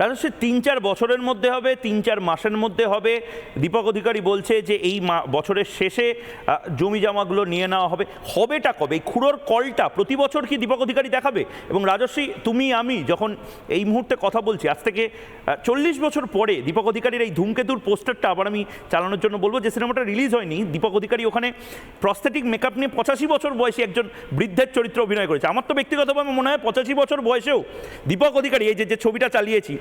রাজস্বী তিন চার বছরের মধ্যে হবে তিন চার মাসের মধ্যে হবে। দীপক অধিকারী বলছে যে এই বছরের শেষে জমি জমাগুলো নিয়ে নেওয়া হবে। হবেটা কবে? এই খুঁড়োর কলটা প্রতি বছর কি দীপক অধিকারী দেখাবে? এবং রাজস্বী, তুমি, আমি যখন এই মুহূর্তে কথা বলছি, আজ থেকে চল্লিশ বছর পরে দীপক অধিকারীর এই ধূমকেতুর পোস্টারটা আবার আমি চালানোর জন্য বলব যে সিনেমাটা রিলিজ হয়নি। দীপক অধিকারী ওখানে প্রস্থেটিক মেকআপ নিয়ে পঁচাশি বছর বয়সী একজন বৃদ্ধের চরিত্র অভিনয় করেছে। আমার তো ব্যক্তিগতভাবে মনে হয় পঁচাশি বছর বয়সেও দীপক অধিকারী, এই যে ছবিটা চালিয়েছি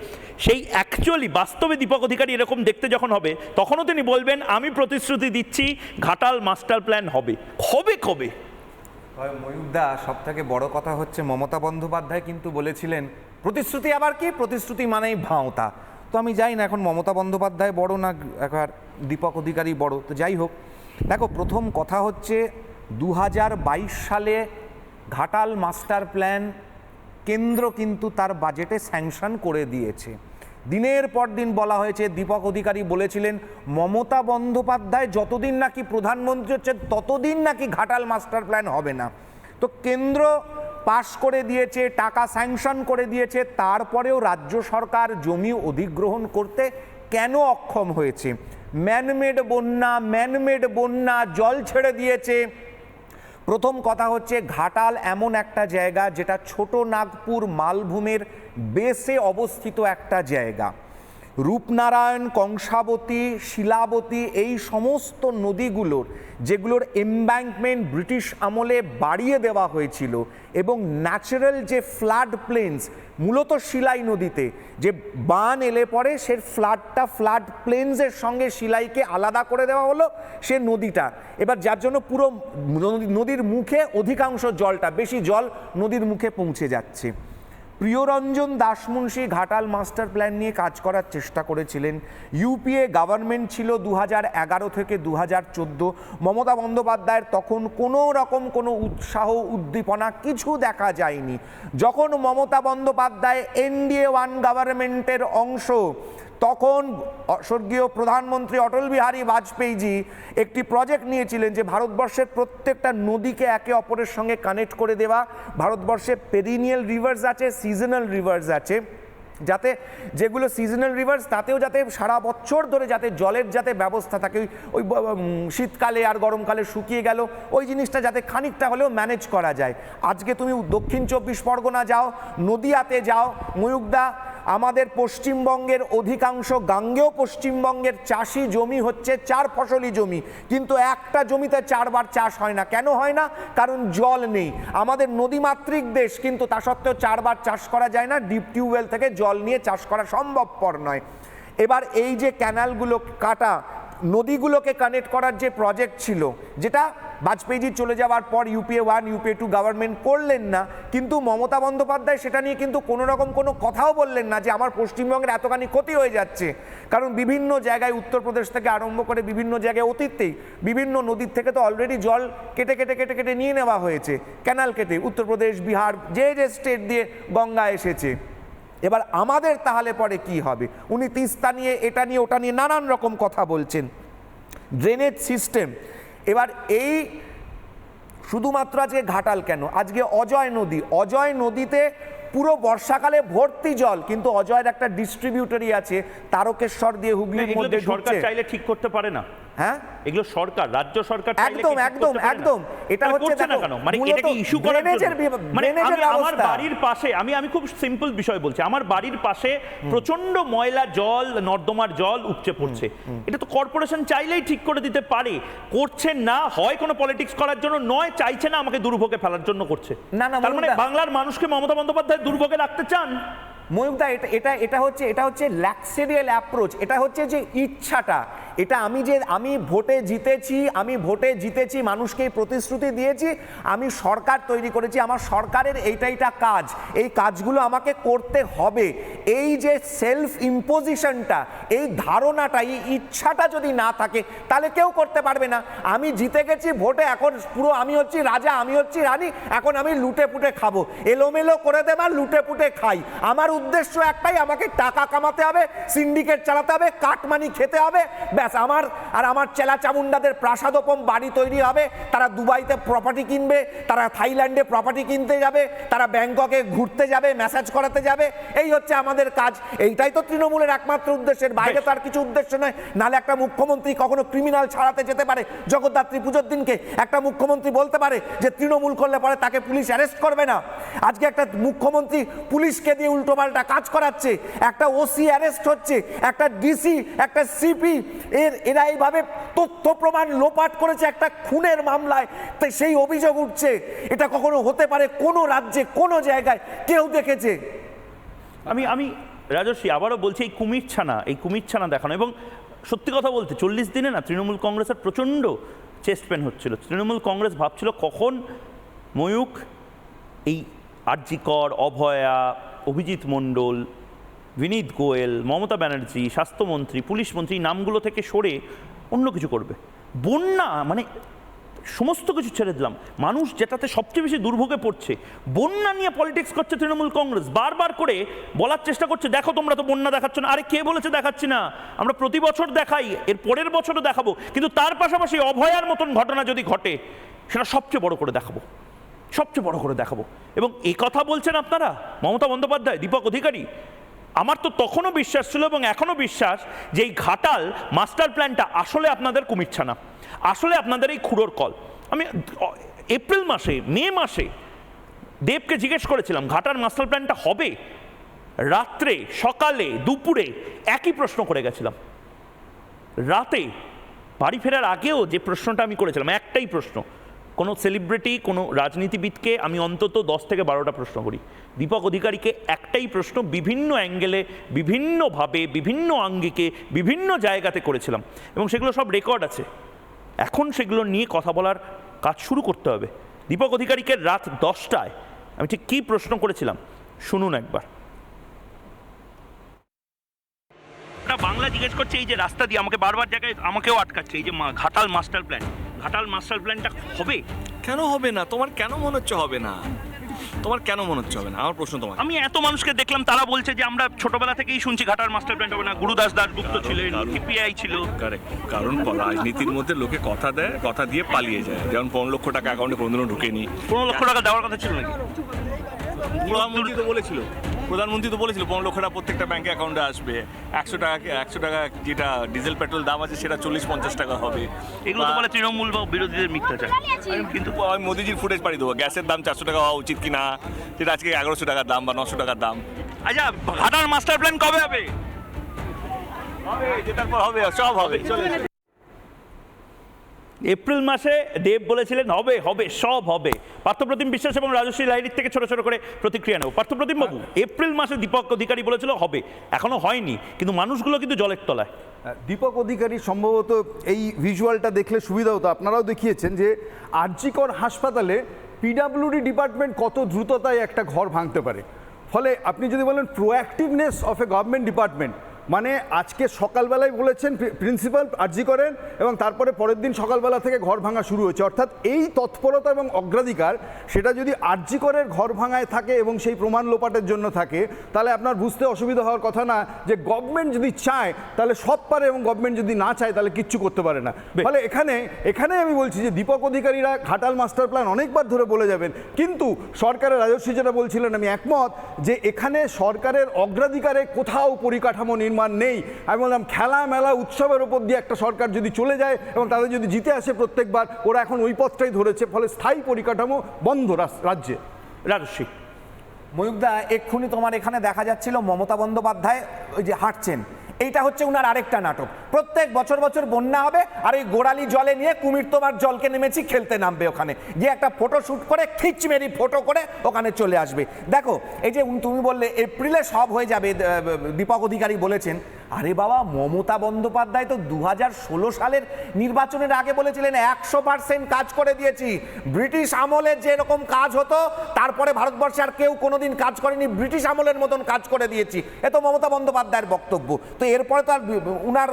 সেই অ্যাকচুয়ালি বাস্তবে দীপক অধিকারী এরকম দেখতে যখন হবে, তখনও তিনি বলবেন, আমি প্রতিশ্রুতি দিচ্ছি, ঘাটাল মাস্টার প্ল্যান হবে। হবে কবে? ময়ূরদা সব থেকে বড় কথা হচ্ছে মমতা বন্দ্যোপাধ্যায় কিন্তু বলেছিলেন, প্রতিশ্রুতি আবার কি? প্রতিশ্রুতি মানেই ভাঁওতা। তো আমি যাই না, এখন মমতা বন্দ্যোপাধ্যায় বড় না একবার দীপক অধিকারী বড়? তো যাই হোক, দেখো, প্রথম কথা হচ্ছে দু হাজার বাইশ সালে ঘাটাল মাস্টার প্ল্যান কেন্দ্র কিন্তু তার বাজেটে স্যাংশন করে দিয়েছে। দিনের পর দিন বলা হয়েছে, দীপক অধিকারী বলেছিলেন, মমতা বন্দ্যোপাধ্যায় যতদিন নাকি প্রধানমন্ত্রী হচ্ছে ততদিন নাকি ঘাটাল মাস্টার প্ল্যান হবে না। তো কেন্দ্র পাশ করে দিয়েছে, টাকা স্যাংশন করে দিয়েছে, তারপরেও রাজ্য সরকার জমি অধিগ্রহণ করতে কেন অক্ষম হয়েছে? ম্যানমেড বন্যা ম্যানমেড বন্যা, জল ছেড়ে দিয়েছে। প্রথম কথা হচ্ছে ঘাটাল এমন একটা জায়গা যেটা ছোট নাগপুর মালভূমের বেসে অবস্থিত একটা জায়গা। রূপনারায়ণ, কংসাবতী, শিলাবতী এই সমস্ত নদীগুলোর, যেগুলোর এমব্যাঙ্কমেন্ট ব্রিটিশ আমলে বাড়িয়ে দেওয়া হয়েছিল এবং ন্যাচারাল যে ফ্লাড প্লেন্স মূলত শিলাই নদীতে, যে বান এলে পরে সে ফ্লাডটা ফ্লাড প্লেন্সের সঙ্গে শিলাইকে আলাদা করে দেওয়া হলো সে নদীটা। এবার যার জন্য পুরো নদী- নদীর মুখে অধিকাংশ জলটা, বেশি জল নদীর মুখে পৌঁছে যাচ্ছে। প্রিয়রঞ্জন দাসমুন্সী ঘাটাল মাস্টার প্ল্যান নিয়ে কাজ করার চেষ্টা করেছিলেন। ইউপিএ গভর্নমেন্ট ছিল দু এগারো থেকে দু হাজার চোদ্দ। মমতা বন্দ্যোপাধ্যায়ের তখন কোনো রকম কোনো উৎসাহ, উদ্দীপনা কিছু দেখা যায়নি। যখন মমতা বন্দ্যোপাধ্যায় এনডিএ ওয়ান গভর্নমেন্টের অংশ তখন স্বর্গীয় প্রধানমন্ত্রী অটল বিহারী বাজপেয়ীজি একটি প্রজেক্ট নিয়েছিলেন যে ভারতবর্ষের প্রত্যেকটা নদীকে একে অপরের সঙ্গে কানেক্ট করে দেওয়া। ভারতবর্ষে পেরিনিয়াল রিভার্স আছে সিজনাল রিভার্স আছে। যাতে যেগুলো সিজনাল রিভার্স তাতেও যাতে সারা বছর ধরে যাতে জলের যাতে ব্যবস্থা থাকে। ওই- শীতকালে আর গরমকালে শুকিয়ে গেল। ওই জিনিসটা যাতে খানিকটা হলেও ম্যানেজ করা যায়। আজকে তুমি দক্ষিণ চব্বিশ পরগনা যাও, নদিয়াতে যাও ময়ূকদা আমাদের পশ্চিমবঙ্গের অধিকাংশ গাঙ্গেয় পশ্চিমবঙ্গের চাষি জমি হচ্ছে চার ফসলি জমি। কিন্তু একটা জমিতে চারবার চাষ হয় না। কেন হয় না? কারণ জল নেই। আমাদের নদীমাতৃক দেশ, কিন্তু তা সত্ত্বেও চারবার চাষ করা যায় না। ডিপ টিউবওয়েল থেকে জল নিয়ে চাষ করা সম্ভবপর নয়। এবার এই যে ক্যানালগুলো কাটা, নদীগুলোকে কানেক্ট করার যে প্রজেক্ট ছিল, যেটা বাজপেয়ীজি চলে যাওয়ার পর UPA one UPA two government করলেন না, কিন্তু মমতা বন্দ্যোপাধ্যায় সেটা নিয়ে কিন্তু কোনো রকম কোনো কথাও বললেন না যে আমার পশ্চিমবঙ্গের এতখানি ক্ষতি হয়ে যাচ্ছে। কারণ বিভিন্ন জায়গায় উত্তরপ্রদেশ থেকে আরম্ভ করে বিভিন্ন জায়গায় অতীতেই বিভিন্ন নদীর থেকে তো অলরেডি জল কেটে কেটে কেটে কেটে নিয়ে নেওয়া হয়েছে। ক্যানাল কেটে, উত্তরপ্রদেশ, বিহার, যে যে স্টেট দিয়ে গঙ্গা এসেছে। এবার আমাদের তাহলে পরে কি হবে? উনি তিস্তা নিয়ে, এটা নিয়ে, ওটা নিয়ে নানান রকম কথা বলছেন। ড্রেনেজ সিস্টেম এবার এই শুধুমাত্র আজকে ঘাটাল কেন? আজকে অজয় নদী। অজয় নদীতে পুরো বর্ষাকালে ভর্তি জল কিন্তু অজয়ের একটা ডিস্ট্রিবিউটরি আছে তারকেশ্বর দিয়ে হুগলির মধ্যে সরকার চাইলে ঠিক করতে পারে না। হ্যাঁ? এগুলো সরকার রাজ্য সরকার একদম একদম? একদম। এটা হচ্ছে না কেন? মানে এটা কি ইস্যু করার জন্য? মানে আমার বাড়ির পাশে আমি আমি খুব সিম্পল বিষয় বলছি। আমার বাড়ির পাশে প্রচণ্ড ময়লা জল নর্দমার জল উপচে পড়ছে। এটা তো কর্পোরেশন চাইলেই ঠিক করে দিতে পারে। করছে না হয় কোনো পলিটিক্স করার জন্য নয় চাইছে না আমাকে দুর্ভোগে ফেলার জন্য করছে। না, না, তার মানে বাংলার মানুষকে মমতা বন্দ্যোপাধ্যায় দুর্ভোগে রাখতে চান? ময়ূকদা এটা এটা এটা হচ্ছে এটা হচ্ছে ল্যাক্সেরিয়াল অ্যাপ্রোচ এটা হচ্ছে যে ইচ্ছাটা। এটা আমি যে, আমি ভোটে জিতেছি, আমি ভোটে জিতেছি, মানুষকে প্রতিশ্রুতি দিয়েছি, আমি সরকার তৈরি করেছি, আমার সরকারের এইটাইটা কাজ, এই কাজগুলো আমাকে করতে হবে। এই যে সেলফ ইম্পোজিশনটা এই ধারণাটা, এই ইচ্ছাটা যদি না থাকে, তাহলে কেউ করতে পারবে না। আমি জিতে গেছি ভোটে, এখন পুরো আমি হচ্ছি রাজা, আমি হচ্ছি রানী, এখন আমি লুটে পুটে খাব। এলোমেলো করে দেবার লুটে পুটে খাই। আমার উদ্দেশ্য একটাই আমাকে টাকা কামাতে হবে সিন্ডিকেট চালাতে হবে কাটমানি খেতে হবে। ব্যাস আমার আর আমার চেলা চামুন্ডাদের প্রাসাদোপম বাড়ি তৈরি হবে তারা দুবাইতে প্রপার্টি কিনবে তারা থাইল্যান্ডে প্রপার্টি কিনতে যাবে তারা ব্যাংককে ঘুরতে যাবে ম্যাসাজ করাতে যাবে এই হচ্ছে আমাদের কাজ। এইটাই তো তৃণমূলের একমাত্র উদ্দেশ্যের বাইরে তো আর কিছু উদ্দেশ্য নয়। নাহলে একটা মুখ্যমন্ত্রী কখনো ক্রিমিনাল ছাড়াতে যেতে পারে জগদ্ধাত্রী পুজোর দিনকে একটা মুখ্যমন্ত্রী বলতে পারে যে তৃণমূল করলে পরে তাকে পুলিশ অ্যারেস্ট করবে না। আজকে একটা মুখ্যমন্ত্রী পুলিশকে দিয়ে উল্টোপাল্টা কাজ করাচ্ছে, একটা ওসি অ্যারেস্ট হচ্ছে, একটা ডিসি একটা সিপি এর, এরা এইভাবে তথ্য প্রমাণ লোপাট করেছে একটা খুনের মামলায় তাই সেই অভিযোগ উঠছে। এটা কখনো হতে পারে কোনো রাজ্যে, কোনো জায়গায়, কেউ দেখেছে? আমি আমি রাজস্বী আবারও বলছি, এই কুমির ছানা এই কুমির ছানা দেখানো এবং সত্যি কথা বলতে, চল্লিশ দিনে না তৃণমূল কংগ্রেসের প্রচণ্ড চেস্ট পেন হচ্ছিল। তৃণমূল কংগ্রেস ভাবছিল কখন ময়ূক এই আরজিকর, অভয়া অভিজিৎ মণ্ডল, বিনীত গোয়েল, মমতা ব্যানার্জি, স্বাস্থ্যমন্ত্রী, পুলিশ মন্ত্রী নামগুলো থেকে সরে অন্য কিছু করবে। বন্যা মানে সমস্ত কিছু ছেড়ে দিলাম। মানুষ যেটাতে সবচেয়ে বেশি দুর্ভোগে পড়ছে, বন্যা নিয়ে পলিটিক্স করছে তৃণমূল কংগ্রেস। বারবার করে বলার চেষ্টা করছে, দেখো, তোমরা তো বন্যা দেখাচ্ছ না। আরে কে বলেছে দেখাচ্ছি না? আমরা প্রতি বছর দেখাই, এর পরের বছরও দেখাবো। কিন্তু তার পাশাপাশি অভয়ার মতন ঘটনা যদি ঘটে, সেটা সবচেয়ে বড় করে দেখাবো। সবচেয়ে বড় করে দেখাবো। এবং এই কথা বলছেন আপনারা, মমতা বন্দ্যোপাধ্যায়, দীপক অধিকারী। আমার তো তখনও বিশ্বাস ছিল এবং এখনও বিশ্বাস যে এই ঘাটাল মাস্টার প্ল্যানটা আসলে আপনাদের কুমিরছানা, আসলে আপনাদের এই খুঁড়োর কল। আমি এপ্রিল মাসে, মে মাসে দেবকে জিজ্ঞেস করেছিলাম ঘাটার মাস্টার প্ল্যানটা হবে? রাত্রে, সকালে, দুপুরে একই প্রশ্ন করে গেছিলাম। রাতে বাড়ি ফেরার আগেও যে প্রশ্নটা আমি করেছিলাম, একটাই প্রশ্ন কোনো সেলিব্রিটি কোনো রাজনীতিবিদকে আমি অন্তত দশ থেকে বারোটা প্রশ্ন করি। দীপক অধিকারীকে একটাই প্রশ্ন বিভিন্ন অ্যাঙ্গেলে বিভিন্নভাবে, বিভিন্ন আঙ্গিকে, বিভিন্ন জায়গাতে করেছিলাম। এবং সেগুলো সব রেকর্ড আছে। এখন সেগুলো নিয়ে কথা বলার কাজ শুরু করতে হবে। দীপক অধিকারীকে রাত দশটায় আমি ঠিক কী প্রশ্ন করেছিলাম, শুনুন একবার। বাংলা জিজ্ঞেস করছে, এই যে রাস্তা দিয়ে আমাকে বারবার জায়গায়, আমাকেও আটকাচ্ছে, এই যে Ghatal master plan Ghatal master প্ল্যানটা হবে? কেন হবে না? তোমার কেন মনে হচ্ছে হবে না? তোমার কেন মনে হচ্ছে হবে না? আমার প্রশ্ন তোমার। আমি এত মানুষকে দেখলাম তারা বলছে যে আমরা ছোটবেলা থেকেই শুনছি ঘাটাল মাস্টার প্ল্যান হবে না। গুরুদাস দাসগুপ্ত ছিলেন সিপিআই ছিল কারণ রাজনীতির মধ্যে লোকে কথা দেয় কথা দিয়ে পালিয়ে যায়। যেমন পনেরো লক্ষ টাকা অ্যাকাউন্টে কোনোদিনও ঢুকেনি। পনেরো লক্ষ টাকা দেওয়ার কথা ছিল নাকি? প্রধানমন্ত্রী তো বলেছিল প্রধানমন্ত্রী তো বলেছিল পনেরো লক্ষ টাকা প্রত্যেকটা ব্যাংকে অ্যাকাউন্টে আসবে একশো টাকা একশো টাকা যেটা ডিজেল পেট্রোল দাম আছে সেটা চল্লিশ পঞ্চাশ টাকা হবে। এগুলো তো বলে তৃণমূল বা বিরোধীদের মিথ্যাচার। কিন্তু আমি মোদিজির ফুটেজ পাঠিয়ে দেবো। গ্যাসের দাম চারশো টাকা হওয়া উচিত কিনা সেটা আজকে এগারোশো টাকার দাম বা নশো টাকার দাম। আচ্ছা ঘাটাল মাস্টার প্ল্যান কবে হবে? হবে যেটার পর হবে সব হবে চলে এপ্রিল মাসে দেব বলেছিলেন হবে হবে সব হবে। পার্থপ্রতিম বিশ্বাস এবং রাজশ্রী লাইরির থেকে ছোট ছোট করে প্রতিক্রিয়া নেব। পার্থপ্রতিম বাবু এপ্রিল মাসে দীপক অধিকারী বলেছিল হবে। এখনও হয়নি কিন্তু মানুষগুলো কিন্তু জলের তলায়। দীপক অধিকারী সম্ভবত এই ভিজুয়ালটা দেখলে সুবিধা হতো। আপনারাও দেখিয়েছেন যে আরজিকর হাসপাতালে পিডাব্লিউডি ডিপার্টমেন্ট কত দ্রুততায় একটা ঘর ভাঙতে পারে। ফলে আপনি যদি বলেন proactiveness of a government department মানে আজকে সকালবেলায় বলেছেন প্রিন্সিপাল আরজি করেন এবং তারপরে পরের দিন সকালবেলা থেকে ঘর ভাঙা শুরু হয়েছে। অর্থাৎ এই তৎপরতা এবং অগ্রাধিকার সেটা যদি আরজি করের ঘর ভাঙায় থাকে এবং সেই প্রমাণ লোপাটের জন্য থাকে তাহলে আপনার বুঝতে অসুবিধা হওয়ার কথা না যে গভর্নমেন্ট যদি চায় তাহলে সব পারে এবং গভর্নমেন্ট যদি না চায় তাহলে কিচ্ছু করতে পারে না। ফলে এখানে এখানে আমি বলছি যে দীপক অধিকারীরা ঘাটাল মাস্টার প্ল্যান অনেকবার ধরে বলে যাবেন। কিন্তু সরকারের রাজস্বী যেটা বলছিলেন আমি একমত যে এখানে সরকারের অগ্রাধিকারে কোথাও পরিকাঠামো নির্মাণ নেই। আমি বললাম খেলা মেলা উৎসবের ওপর দিয়ে একটা সরকার যদি চলে যায় এবং তাদের যদি জিতে আসে প্রত্যেকবার, ওরা এখন ওই পথটাই ধরেছে, ফলে স্থায়ী পরিকাঠামো বন্ধ রাজ্যে। রাজস্বিক ময়ূকদা এক্ষুনি তোমার এখানে দেখা যাচ্ছিল মমতা বন্দ্যোপাধ্যায়, ওই যে হাঁটছেন। এইটা হচ্ছে উনার আরেকটা নাটক। প্রত্যেক বছর বছর বন্যা হবে, আর ওই গোড়ালি জলে নিয়ে কুমির তোমার জলকে নেমেছি, খেলতে নামবে ওখানে। গিয়ে একটা ফটো শ্যুট করে, খিচমেরি ফটো করে ওখানে চলে আসবে। দেখো, এই যে তুমি বললে, এপ্রিলে সব হয়ে যাবে দীপক অধিকারী বলেছেন আরে বাবা মমতা বন্দ্যোপাধ্যায় তো দু হাজার ষোলো সালের নির্বাচনের আগে বলেছিলেন একশো পার্সেন্ট কাজ করে দিয়েছি। ব্রিটিশ আমলে যে এরকম কাজ হতো তারপরে ভারতবর্ষে আর কেউ কোনোদিন কাজ করেনি। ব্রিটিশ আমলের মতন কাজ করে দিয়েছি। এ তো মমতা বন্দ্যোপাধ্যায়ের বক্তব্য। তো এরপরে তো আর উনার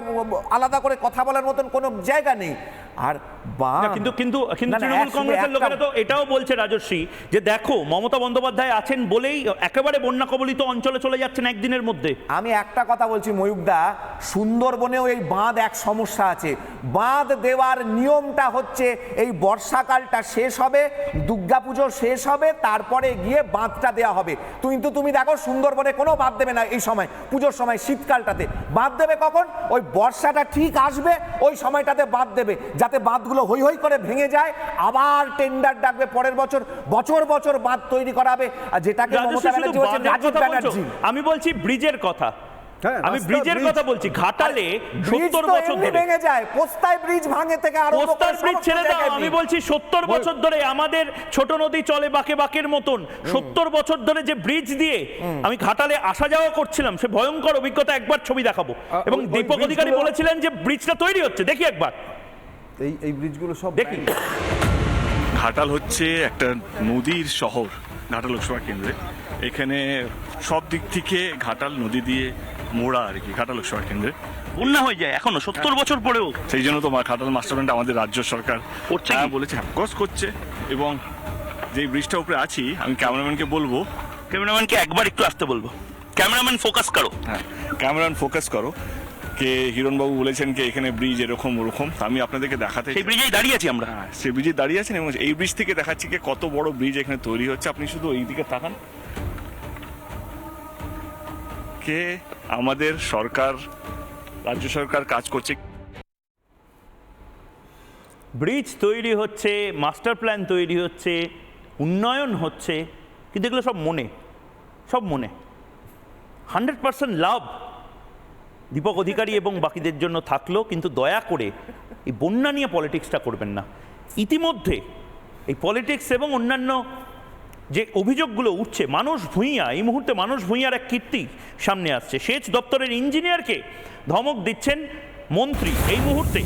আলাদা করে কথা বলার মতন কোনো জায়গা নেই। আর বা কিন্তু কিন্তু কিন্তু তৃণমূল কংগ্রেসের লোকেরা তো এটাও বলছে রাজশ্রী যে দেখো মমতা বন্দ্যোপাধ্যায় আছেন বলেই একেবারে বন্যা কবলিত অঞ্চলে চলে যাচ্ছেন একদিনের মধ্যে। আমি একটা কথা বলছি ময়ূকদা সুন্দরবনেও এই বাঁধ এক সমস্যা আছে। বাঁধ দেওয়ার নিয়মটা হচ্ছে এই বর্ষাকালটা শেষ হবে দুর্গাপুজো শেষ হবে তারপরে গিয়ে বাঁধটা দেওয়া হবে। কিন্তু তুমি দেখো সুন্দরবনে কোনো বাঁধ দেবে না এই সময় পুজোর সময় শীতকালটাতে। বাঁধ দেবে কখন? ওই বর্ষাটা ঠিক আসবে ওই সময়টাতে বাঁধ দেবে যাতে বাঁধগুলো হই হই করে ভেঙে যায়। আবার টেন্ডার ডাকবে পরের বছর বছর বছর বাঁধ তৈরি করাবে। আর যেটাকে মমতা ব্যানার্জি। আমি বলছি ব্রিজের কথা। আমি ব্রিজের কথা বলছি ঘাটালে ব্রিজ সত্তর তো বছর ধরে। ভেঙে যায় পোস্তায় ব্রিজ ভাঙে থেকে আরম্ভ করে পোস্টার ব্রিজ ছেড়ে দাও আমি বলছি সত্তর বছর ধরে আমাদের ছোট নদী চলে বাঁকে বাঁকের মতন। সত্তর বছর ধরে যে ব্রিজ দিয়ে আমি ঘাটালে আসা যাওয়া করছিলাম সে ভয়ঙ্কর অভিজ্ঞতা একবার ছবি দেখাবো। এবং দীপক অধিকারী বলেছিলেন যে ব্রিজটা তৈরি হচ্ছে দেখি একবার। এই এই ব্রিজগুলো সব দেখি। ঘাটাল হচ্ছে একটা নদীর শহর ঘাটাল লোকসভা কেন্দ্রে। এখানে সব দিক থেকে ঘাটাল নদী দিয়ে মোড়া আর কি ঘাটাল লোকসভা কেন্দ্রে। বন্যা হয়ে যায় এখনও সত্তর বছর পরেও। সেই জন্য তো মা- ঘাটাল মাস্টার প্ল্যানটা আমাদের রাজ্য সরকার করছে হ্যাঁ, বলেছে অফকোর্স করছে এবং যেই ব্রিজটা উপরে আছি আমি ক্যামেরাম্যানকে বলব। ক্যামেরাম্যানকে একবার একটু আসতে বলব। ক্যামেরাম্যান ফোকাস করো। হ্যাঁ ক্যামেরাম্যান ফোকাস করো। কে হিরণবাবু বলেছেন কি এখানে ব্রিজ এরকম ওরকম। আমি আপনাদেরকে দেখাতে সেই ব্রিজেই দাঁড়িয়ে আছি আমরা। হ্যাঁ সেই ব্রিজে দাঁড়িয়ে আছেন এবং এই ব্রিজ থেকে দেখাচ্ছি কি কত বড় ব্রিজ এখানে তৈরি হচ্ছে। আপনি শুধু এই দিকে তাকান। কে আমাদের সরকার, রাজ্য সরকার কাজ করছে। ব্রিজ তৈরি হচ্ছে, মাস্টার প্ল্যান তৈরি হচ্ছে, উন্নয়ন হচ্ছে, কিন্তু এগুলো সব মনে সব মনে। হান্ড্রেড পার্সেন্ট লাভ দীপক অধিকারী এবং বাকিদের জন্য থাকল, কিন্তু দয়া করে এই বন্যা নিয়ে পলিটিক্সটা করবেন না। ইতিমধ্যে এই পলিটিক্স এবং অন্যান্য যে অভিযোগগুলো উঠছে, মানুষ ভূঁইয়া, এই মুহূর্তে মানুষ ভূঁইয়ার এক কীর্তি সামনে আসছে। সেচ দপ্তরের ইঞ্জিনিয়ারকে ধমক দিচ্ছেন মন্ত্রী এই মুহূর্তে।